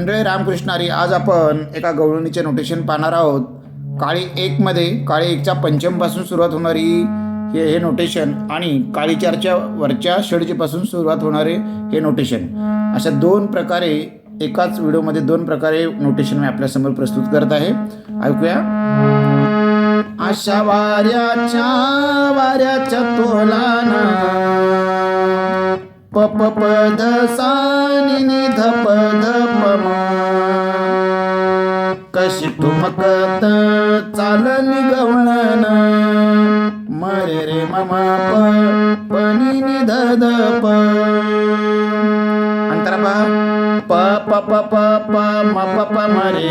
मंडळी रामकृष्णारी आज आपण एका गवळणीचे नोटेशन पाहणार आहोत. काळी एकमध्ये काळी एकच्या पंचमपासून सुरुवात होणारी हे हे नोटेशन आणि काळी चारच्या वरच्या षडजीपासून सुरुवात होणारे हे नोटेशन अशा दोन प्रकारे एकाच व्हिडिओमध्ये दोन प्रकारे नोटेशन मी आपल्यासमोर प्रस्तुत करत आहे. ऐकूया. अशा वाऱ्याच्या वाऱ्याच्या तोलाना प प प ध सा नि ध प ध प म कशी ठुमकत चाल गवळण। मरे रे मम प पनि नि ध ध प प प प प प म प प म रे.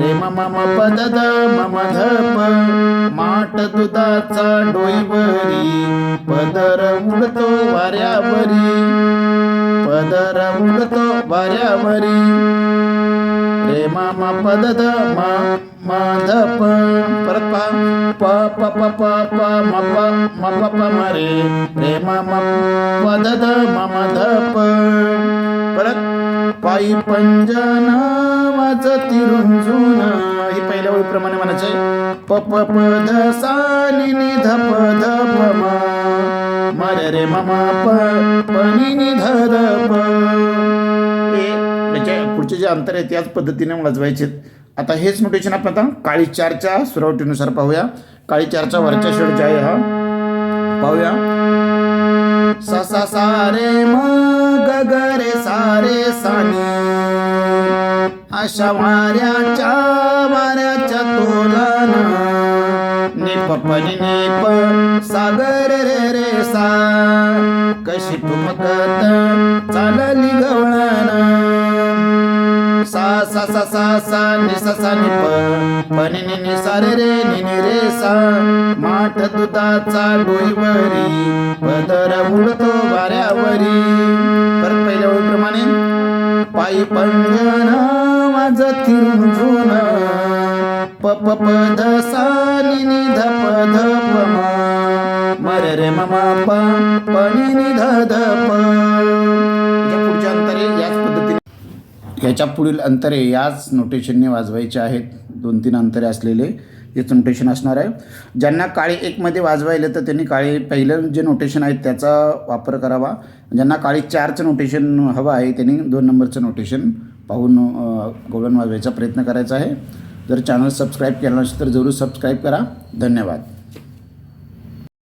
रे म म म प द द म म ध प. माट दुधाचा डोईवरी पदर उडतो वाऱ्यावरी पदर उडतो वाऱ्यावरी रे. म म प द द म म ध प. परत पहा. प प प प प म प म प प म रे. रे म म प द द म म ध प. आई पंजन वाजती रुंजून ही पहिल्या ओळीप्रमाणे म्हणायचं पप प प प ध सा नि ध प ध प म. रे रे म म प नि ध ध प. म्हणजे पुढचे जे अंतर आहे त्याच पद्धतीने वाजवायचे आता हेच नोटेशन आपण आता काळी चारच्या सुरावटीनुसार पाहूया. काळी चारच्या वरच्या शेवटच्या आहे हा. पाहूया. सा सा सा रे म रे अशा वाऱ्याच्या वाऱ्याच्या तोलान निप प निप सागर रे रे सा. कशी ठुमकत चालली गवळण सा सा सा सा सा नि सा सा नि प. प नि नि नि सा रे रे नि नि रे सा. माठ दुधाचा डोईवरी पायी पंजन वाजती रुंजून प ध सा नि नि ध ध प रे ध ध याच्या अंतरे याच पद्धतीने. याच्या पुढील अंतरे याच नोटेशनने वाजवायचे आहेत. दोन तीन अंतरे असलेले. याचं नोटेशन असणार आहे. ज्यांना काळी एकमध्ये वाजवायलं तर त्यांनी काळी पहिलं जे नोटेशन आहे त्याचा वापर करावा. ज्यांना काळी चारचं नोटेशन हवं आहे त्यांनी दोन नंबरचं नोटेशन पाहून गोवन वाजवायचा प्रयत्न करायचा आहे. जर चॅनल सबस्क्राईब केलं नसेल तर जरूर सबस्क्राईब करा. धन्यवाद.